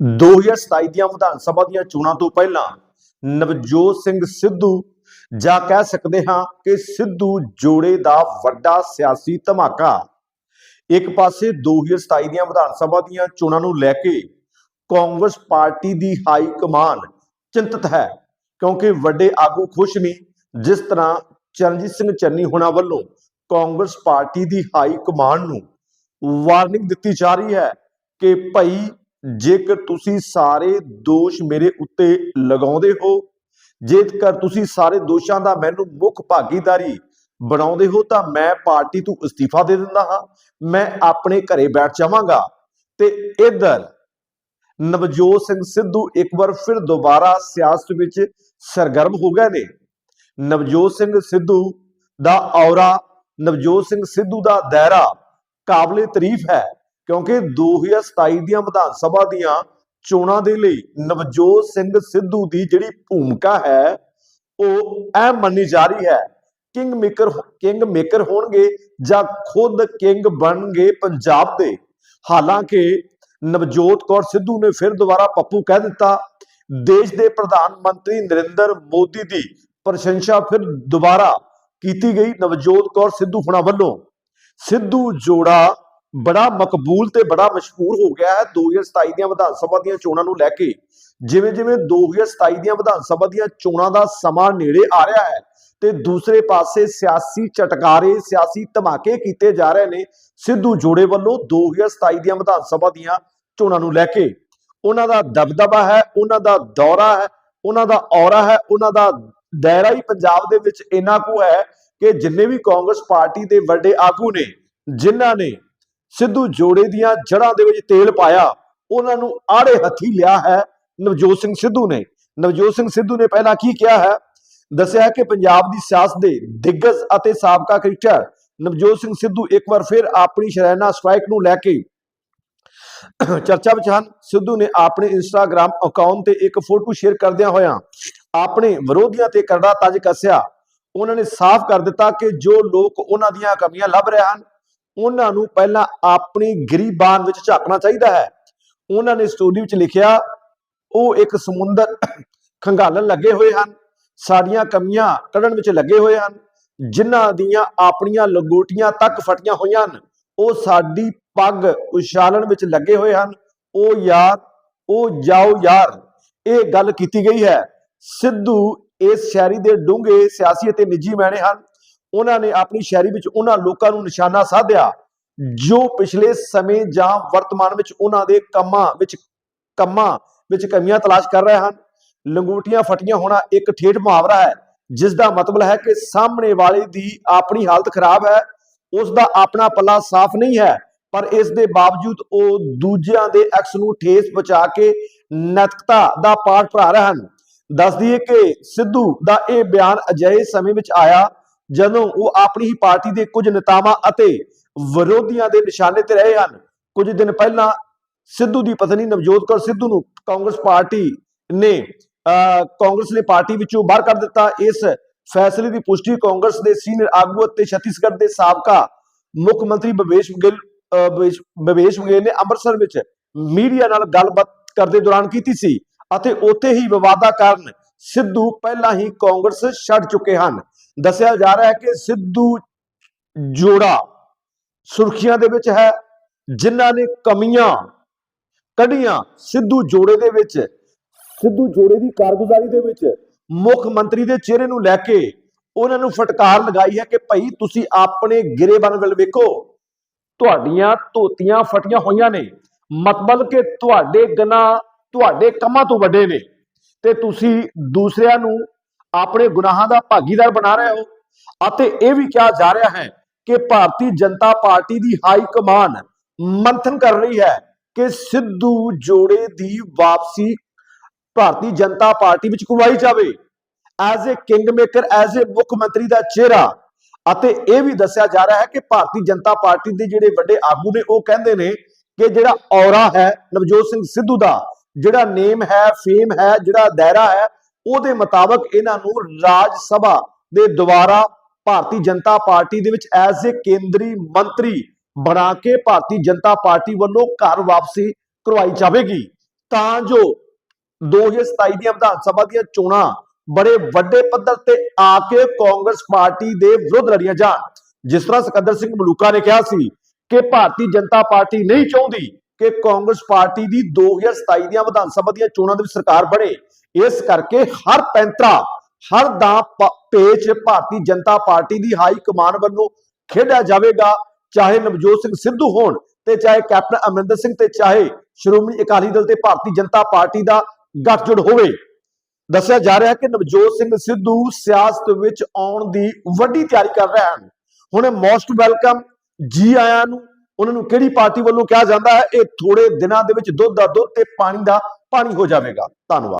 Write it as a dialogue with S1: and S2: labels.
S1: 2027 ਦੀਆਂ ਵਿਧਾਨ ਸਭਾ ਦੀਆਂ ਚੋਣਾਂ ਤੋਂ ਪਹਿਲਾਂ ਨਵਜੋਤ ਸਿੰਘ ਸਿੱਧੂ ਜਾਂ ਕਹਿ ਸਕਦੇ ਹਾਂ ਕਿ ਸਿੱਧੂ ਜੋੜੇ ਦਾ ਵੱਡਾ ਸਿਆਸੀ ਧਮਾਕਾ। ਇੱਕ ਪਾਸੇ 2027 ਦੀਆਂ ਵਿਧਾਨ ਸਭਾ ਦੀਆਂ ਚੋਣਾਂ ਨੂੰ ਲੈ ਕੇ ਕਾਂਗਰਸ ਪਾਰਟੀ ਦੀ ਹਾਈ ਕਮਾਨ ਚਿੰਤਤ ਹੈ, ਕਿਉਂਕਿ ਵੱਡੇ ਆਗੂ ਖੁਸ਼ ਨਹੀਂ ਜਿਸ ਤਰ੍ਹਾਂ ਚਰਨਜੀਤ ਸਿੰਘ ਚੰਨੀ ਹੋਣਾ ਵੱਲੋਂ ਕਾਂਗਰਸ ਪਾਰਟੀ ਦੀ ਹਾਈ ਕਮਾਨ ਨੂੰ ਵਾਰਨਿੰਗ ਦਿੱਤੀ ਜਾ ਰਹੀ ਹੈ ਕਿ ਭਾਈ ਜੇਕਰ ਤੁਸੀਂ ਸਾਰੇ ਦੋਸ਼ ਮੇਰੇ ਉੱਤੇ ਲਗਾਉਂਦੇ ਹੋ, ਜੇਕਰ ਤੁਸੀਂ ਸਾਰੇ ਦੋਸ਼ਾਂ ਦਾ ਮੈਨੂੰ ਮੁੱਖ ਭਾਗੀਦਾਰੀ ਬਣਾਉਂਦੇ ਹੋ, ਤਾਂ ਮੈਂ ਪਾਰਟੀ ਤੋਂ ਅਸਤੀਫਾ ਦੇ ਦਿੰਦਾ ਹਾਂ, ਮੈਂ ਆਪਣੇ ਘਰੇ ਬੈਠ ਜਾਵਾਂਗਾ। ਤੇ ਇਧਰ, ਨਵਜੋਤ ਸਿੰਘ ਸਿੱਧੂ ਇੱਕ ਵਾਰ ਫਿਰ ਦੁਬਾਰਾ ਸਿਆਸਤ ਵਿੱਚ ਸਰਗਰਮ ਹੋ ਗਏ ਨੇ। ਨਵਜੋਤ ਸਿੰਘ ਸਿੱਧੂ ਦਾ ਔਰਾ, ਨਵਜੋਤ ਸਿੰਘ ਸਿੱਧੂ ਦਾ ਦਾਇਰਾ ਕਾਬਲੇ ਤਾਰੀਫ ਹੈ। ਕਿਉਂਕਿ 2027 ਦੀਆਂ ਵਿਧਾਨ ਸਭਾ ਦੀਆਂ ਚੋਣਾਂ ਦੇ ਲਈ ਨਵਜੋਤ ਸਿੰਘ ਸਿੱਧੂ ਦੀ ਜਿਹੜੀ ਭੂਮਿਕਾ ਹੈ, ਉਹ ਐ ਮੰਨੀ ਜਾ ਰਹੀ ਹੈ, ਕਿੰਗ ਮੇਕਰ ਕਿੰਗ ਮੇਕਰ ਹੋਣਗੇ ਜਾਂ ਖੁਦ ਕਿੰਗ ਬਣਨਗੇ ਪੰਜਾਬ ਦੇ। ਹਾਲਾਂਕਿ ਨਵਜੋਤ ਕੌਰ ਸਿੱਧੂ ਨੇ ਫਿਰ ਦੁਬਾਰਾ ਪੱਪੂ ਕਹਿ ਦਿੱਤਾ, ਦੇਸ਼ ਦੇ ਪ੍ਰਧਾਨ ਮੰਤਰੀ ਨਰਿੰਦਰ ਮੋਦੀ ਦੀ ਪ੍ਰਸ਼ੰਸਾ ਫਿਰ ਦੁਬਾਰਾ ਕੀਤੀ ਗਈ ਨਵਜੋਤ ਕੌਰ ਸਿੱਧੂ ਹੁਣਾਂ ਵੱਲੋਂ। ਸਿੱਧੂ ਜੋੜਾ ਬੜਾ ਮਕਬੂਲ ਤੇ ਬੜਾ ਮਸ਼ਹੂਰ ਹੋ ਗਿਆ ਹੈ 2027 ਦੀਆਂ ਵਿਧਾਨ ਸਭਾ ਦੀਆਂ ਚੋਣਾਂ ਨੂੰ ਲੈ ਕੇ। ਜਿਵੇਂ ਜਿਵੇਂ 2027 ਦੀਆਂ ਵਿਧਾਨ ਸਭਾ ਦੀਆਂ ਚੋਣਾਂ ਦਾ ਸਮਾਂ ਨੇੜੇ ਆ ਰਿਹਾ ਹੈ ਤੇ ਦੂਸਰੇ ਪਾਸੇ ਸਿਆਸੀ ਚਟਕਾਰੇ, ਸਿਆਸੀ ਧਮਾਕੇ ਕੀਤੇ ਜਾ ਰਹੇ ਨੇ ਸਿੱਧੂ ਜੋੜੇ ਵੱਲੋਂ 2027 ਦੀਆਂ ਵਿਧਾਨ ਸਭਾ ਦੀਆਂ ਚੋਣਾਂ ਨੂੰ ਲੈ ਕੇ। ਉਹਨਾਂ ਦਾ ਦਬਦਬਾ ਹੈ, ਉਹਨਾਂ ਦਾ ਦੌਰਾ ਹੈ, ਉਹਨਾਂ ਦਾ ਔਰਾ ਹੈ, ਉਹਨਾਂ ਦਾ ਦਾਇਰਾ ਹੀ ਪੰਜਾਬ ਦੇ ਵਿੱਚ ਇੰਨਾ ਕੁ ਹੈ ਕਿ ਜਿੰਨੇ ਵੀ ਕਾਂਗਰਸ ਪਾਰਟੀ ਦੇ ਵੱਡੇ ਆਗੂ ਨੇ, ਜਿਨ੍ਹਾਂ ਨੇ ਸਿੱਧੂ ਜੋੜੇ ਦੀਆਂ ਜੜ੍ਹਾਂ ਦੇ ਵਿੱਚ ਤੇਲ ਪਾਇਆ, ਉਹਨਾਂ ਨੂੰ ਆੜੇ ਹੱਥੀ ਲਿਆ ਹੈ ਨਵਜੋਤ ਸਿੰਘ ਸਿੱਧੂ ਨੇ। ਨਵਜੋਤ ਸਿੰਘ ਸਿੱਧੂ ਨੇ ਪਹਿਲਾਂ ਕੀ ਕਿਹਾ ਹੈ? ਦੱਸਿਆ ਕਿ ਪੰਜਾਬ ਦੀ ਸਿਆਸਤ ਦੇ ਦਿੱਗਜ ਅਤੇ ਸਾਬਕਾ ਕ੍ਰਿਕਟਰ ਨਵਜੋਤ ਸਿੰਘ ਸਿੱਧੂ ਇੱਕ ਵਾਰ ਫਿਰ ਆਪਣੀ ਸ਼ਰੈਨਾ ਸਟ੍ਰਾਈਕ ਨੂੰ ਲੈ ਕੇ ਚਰਚਾ ਵਿੱਚ ਹਨ। ਸਿੱਧੂ ਨੇ ਆਪਣੇ ਇੰਸਟਾਗ੍ਰam ਅਕਾਊਂਟ ਤੇ ਇੱਕ ਫੋਟੋ ਸ਼ੇਅਰ ਕਰਦਿਆਂ ਹੋਇਆਂ ਆਪਣੇ ਵਿਰੋਧੀਆਂ ਤੇ ਕਰੜਾ ਤੱਜ ਕੱਸਿਆ। ਉਹਨਾਂ ਨੇ ਸਾਫ਼ ਕਰ ਦਿੱਤਾ ਕਿ ਜੋ ਲੋਕ ਉਹਨਾਂ ਦੀਆਂ ਕਮੀਆਂ ਲੱਭ ਰਹੇ ਹਨ ਉਹਨਾਂ ਨੂੰ ਪਹਿਲਾਂ ਆਪਣੀ ਗਰੀਬਾਨ ਵਿੱਚ ਝਾਕਣਾ ਚਾਹੀਦਾ ਹੈ। ਉਹਨਾਂ ਨੇ ਸਟੋਰੀ ਵਿੱਚ ਲਿਖਿਆ, ਉਹ ਇੱਕ ਸਮੁੰਦਰ ਖੰਗਾਲਣ ਲੱਗੇ ਹੋਏ ਹਨ। ਸਾਡੀਆਂ ਕਮੀਆਂ ਕੱਢਣ ਵਿੱਚ ਲੱਗੇ ਹੋਏ ਹਨ। ਜਿਨ੍ਹਾਂ ਦੀਆਂ ਆਪਣੀਆਂ ਲੰਗੋਟੀਆਂ ਤੱਕ ਫਟੀਆਂ ਹੋਈਆਂ ਹਨ, ਉਹ ਸਾਡੀ ਪੱਗ ਉਛਾਲਣ ਵਿੱਚ ਲੱਗੇ ਹੋਏ ਹਨ। ਉਹ ਯਾਰ, ਉਹ ਜਾਓ ਯਾਰ, ਇਹ ਗੱਲ ਕੀਤੀ ਗਈ ਹੈ। ਸਿੱਧੂ ਇਸ ਸ਼ਾਇਰੀ ਦੇ ਡੂੰਘੇ ਸਿਆਸੀ ਅਤੇ ਨਿੱਜੀ ਮੈਨੇ ਹਨ। ਉਹਨਾਂ ਨੇ ਆਪਣੀ ਸ਼ਾਇਰੀ ਵਿੱਚ ਉਹਨਾਂ ਲੋਕਾਂ ਨੂੰ ਨਿਸ਼ਾਨਾ ਸਾਧਿਆ, ਜੋ ਪਿਛਲੇ ਸਮੇਂ ਜਾਂ ਵਰਤਮਾਨ ਵਿੱਚ ਉਹਨਾਂ ਦੇ ਕੰਮਾਂ ਵਿੱਚ ਕੰਮਾਂ ਵਿੱਚ ਕਮੀਆਂ ਤਲਾਸ਼ ਕਰ ਰਹੇ ਹਨ। ਲੰਗੋਟੀਆਂ ਫਟੀਆਂ ਹੋਣਾ ਇੱਕ ਠੇਠ ਮੁਹਾਵਰਾ ਹੈ, ਜਿਸ ਦਾ ਮਤਲਬ ਹੈ ਕਿ ਸਾਹਮਣੇ ਵਾਲੇ ਦੀ ਆਪਣੀ ਹਾਲਤ ਖਰਾਬ ਹੈ, ਉਸ ਦਾ ਆਪਣਾ ਪੱਲਾ ਸਾਫ਼ ਨਹੀਂ ਹੈ, ਪਰ ਇਸ ਦੇ ਬਾਵਜੂਦ ਉਹ ਦੂਜਿਆਂ ਦੇ ਐਕਸ ਨੂੰ ਠੇਸ ਪਹੁੰਚਾ ਕੇ ਨੈਤਿਕਤਾ ਦਾ ਪਾਠ ਪੜ੍ਹਾ ਰਹੇ ਹਨ। ਦੱਸ ਦਈਏ ਕਿ ਸਿੱਧੂ ਦਾ ਇਹ ਬਿਆਨ ਅਜਿਹੇ ਸਮੇਂ ਵਿੱਚ ਆਇਆ ਜਦੋਂ ਉਹ ਆਪਣੀ ਹੀ ਪਾਰਟੀ ਦੇ ਕੁਝ ਨੇਤਾਵਾਂ ਅਤੇ ਵਿਰੋਧੀਆਂ ਦੇ ਨਿਸ਼ਾਨੇ ਤੇ ਰਹੇ ਹਨ ਕੁਝ ਦਿਨ ਪਹਿਲਾਂ ਸਿੱਧੂ ਦੀ ਪਤਨੀ ਨਵਜੋਤ ਕੌਰ ਸਿੱਧੂ ਨੂੰ ਕਾਂਗਰਸ ਪਾਰਟੀ ਨੇ ਅਹ, ਕਾਂਗਰਸ ਨੇ ਪਾਰਟੀ ਵਿੱਚੋਂ ਬਾਹਰ ਕਰ ਦਿੱਤਾ। ਇਸ ਫੈਸਲੇ ਦੀ ਪੁਸ਼ਟੀ ਕਾਂਗਰਸ ਦੇ ਸੀਨੀਅਰ ਆਗੂ ਅਤੇ ਛੱਤੀਸਗੜ੍ਹ ਦੇ ਸਾਬਕਾ ਮੁੱਖ ਮੰਤਰੀ ਭਵੇਸ਼ ਬਘੇਲ ਅਹ, ਭਵੇਸ਼- ਭਵੇਸ਼ ਬਘੇਲ ਨੇ ਅੰਮ੍ਰਿਤਸਰ ਵਿੱਚ ਮੀਡੀਆ ਨਾਲ ਗੱਲਬਾਤ ਕਰਦੇ ਦੌਰਾਨ ਕੀਤੀ ਸੀ ਅਤੇ ਉੱਥੇ ਹੀ ਵਿਵਾਦਾਂ ਕਾਰਨ ਸਿੱਧੂ ਪਹਿਲਾਂ ਹੀ ਕਾਂਗਰਸ ਛੱਡ ਚੁੱਕੇ ਹਨ। ਦੱਸਿਆ ਜਾ ਰਿਹਾ ਹੈ ਕਿ ਸਿੱਧੂ ਜੋੜਾ ਸੁਰਖੀਆਂ ਦੇ ਵਿੱਚ ਹੈ, ਜਿਨ੍ਹਾਂ ਨੇ ਕਮੀਆਂ ਕੱਢੀਆਂ ਸਿੱਧੂ ਜੋੜੇ ਦੇ ਵਿੱਚ। ਸਿੱਧੂ ਜੋੜੇ ਦੀ ਕਾਰਗੁਜ਼ਾਰੀ ਦੇ ਵਿੱਚ ਮੁੱਖ ਮੰਤਰੀ ਦੇ ਚਿਹਰੇ ਨੂੰ ਲੈ ਕੇ ਉਹਨਾਂ ਨੂੰ ਫਟਕਾਰ ਲਗਾਈ ਹੈ ਕਿ ਭਾਈ ਤੁਸੀਂ ਆਪਣੇ ਗਿਰੇਬਨ ਵੱਲ ਵੇਖੋ। ਤੁਹਾਡੀਆਂ ਧੋਤੀਆਂ ਫਟੀਆਂ ਹੋਈਆਂ ਨੇ ਮਤਲਬ ਕਿ ਤੁਹਾਡੇ ਗਨਾ ਤੁਹਾਡੇ ਕੰਮਾਂ ਤੋਂ ਵੱਡੇ ਨੇ ਤੇ ਤੁਸੀਂ ਦੂਸਰਿਆਂ ਨੂੰ ਆਪਣੇ ਗੁਨਾਹਾਂ ਦਾ ਭਾਗੀਦਾਰ ਬਣਾ ਰਹੇ ਹੋ। ਅਤੇ ਇਹ ਵੀ ਕਿਹਾ ਜਾ ਰਿਹਾ ਹੈ ਕਿ ਭਾਰਤੀ ਜਨਤਾ ਪਾਰਟੀ ਦੀ ਹਾਈ ਕਮਾਨ ਮੰਥਨ ਕਰ ਰਹੀ ਹੈ ਕਿ ਸਿੱਧੂ ਜੋੜੇ ਦੀ ਵਾਪਸੀ ਭਾਰਤੀ ਜਨਤਾ ਪਾਰਟੀ ਵਿੱਚ ਕਰਵਾਈ ਜਾਵੇ। As a king maker as a ਮੁੱਖ ਮੰਤਰੀ ਦਾ ਚਿਹਰਾ। ਅਤੇ ਇਹ ਵੀ ਦੱਸਿਆ ਜਾ ਰਿਹਾ ਹੈ ਕਿ ਭਾਰਤੀ ਜਨਤਾ ਪਾਰਟੀ ਦੇ ਜਿਹੜੇ ਵੱਡੇ ਆਗੂ ਨੇ, ਉਹ ਕਹਿੰਦੇ ਨੇ ਕਿ ਜਿਹੜਾ ਔਰਾ ਹੈ, ਨਵਜੋਤ ਸਿੰਘ ਸਿੱਧੂ ਦਾ, ਜਿਹੜਾ ਨੇਮ ਹੈ, ਫੇਮ ਹੈ, ਜਿਹੜਾ ਦਾਇਰਾ ਹੈ ਉਹਦੇ ਮੁਤਾਬਕ ਇਹਨਾਂ ਨੂੰ ਰਾਜ ਸਭਾ ਦੇ ਦੁਆਰਾ ਭਾਰਤੀ ਜਨਤਾ ਪਾਰਟੀ ਦੇ ਵਿੱਚ ਐਜ਼ ਅ ਕੇਂਦਰੀ ਮੰਤਰੀ ਬਣਾ ਕੇ ਭਾਰਤੀ ਜਨਤਾ ਪਾਰਟੀ ਵੱਲੋਂ ਘਰ ਵਾਪਸੀ ਕਰਵਾਈ ਜਾਵੇਗੀ। ਤਾਂ ਜੋ 2027 ਦੀਆਂ ਵਿਧਾਨ ਸਭਾ ਦੀਆਂ ਚੋਣਾਂ ਬੜੇ ਵੱਡੇ ਪੱਧਰ ਤੇ ਆ ਕੇ ਕਾਂਗਰਸ ਪਾਰਟੀ ਦੇ ਵਿਰੁੱਧ ਲੜੀਆਂ ਜਾਣ। ਜਿਸ ਤਰ੍ਹਾਂ ਸਿਕੰਦਰ ਸਿੰਘ ਮਲੂਕਾ ਨੇ ਕਿਹਾ ਸੀ ਕਿ ਭਾਰਤੀ ਜਨਤਾ ਪਾਰਟੀ ਨਹੀਂ ਚਾਹੁੰਦੀ ਕਿ ਕਾਂਗਰਸ ਪਾਰਟੀ ਦੀ 2027 ਦੀਆਂ ਵਿਧਾਨ ਸਭਾ ਦੀਆਂ ਚੋਣਾਂ ਦੇ ਵਿੱਚ ਸਰਕਾਰ ਬਣੇ। ਇਸ ਕਰਕੇ ਹਰ ਪੈਂਤਰਾ, ਹਰ ਦਾ ਪੇਚ ਭਾਰਤੀ ਜਨਤਾ ਪਾਰਟੀ ਦੀ ਹਾਈ ਕਮਾਨ ਵੱਲੋਂ ਖੇਡਿਆ ਜਾਵੇਗਾ। ਚਾਹੇ ਨਵਜੋਤ ਸਿੰਘ ਸਿੱਧੂ ਹੋਣ ਤੇ ਚਾਹੇ ਕੈਪਟਨ ਅਮਰਿੰਦਰ ਸਿੰਘ ਤੇ ਚਾਹੇ ਸ਼੍ਰੋਮਣੀ ਅਕਾਲੀ ਦਲ ਤੇ ਭਾਰਤੀ ਜਨਤਾ ਪਾਰਟੀ ਦਾ ਗੱਠਜੋੜ ਹੋਵੇ। ਦੱਸਿਆ ਜਾ ਰਿਹਾ ਕਿ ਨਵਜੋਤ ਸਿੰਘ ਸਿੱਧੂ ਸਿਆਸਤ ਵਿੱਚ ਆਉਣ ਦੀ ਵੱਡੀ ਤਿਆਰੀ ਕਰ ਰਹੇ ਹਨ। ਹੁਣ ਮੋਸਟ ਵੈਲਕਮ ਜੀ ਆਇਆਂ ਨੂੰ। ਉਹਨਾਂ ਨੂੰ ਕਿਹੜੀ ਪਾਰਟੀ ਵੱਲੋਂ ਕਿਹਾ ਜਾਂਦਾ ਹੈ? ਇਹ ਥੋੜੇ ਦਿਨਾਂ ਦੇ ਵਿੱਚ ਦੁੱਧ ਦਾ ਦੁੱਧ ਤੇ ਪਾਣੀ ਦਾ ਪਾਣੀ ਹੋ ਜਾਵੇਗਾ। ਧੰਨਵਾਦ।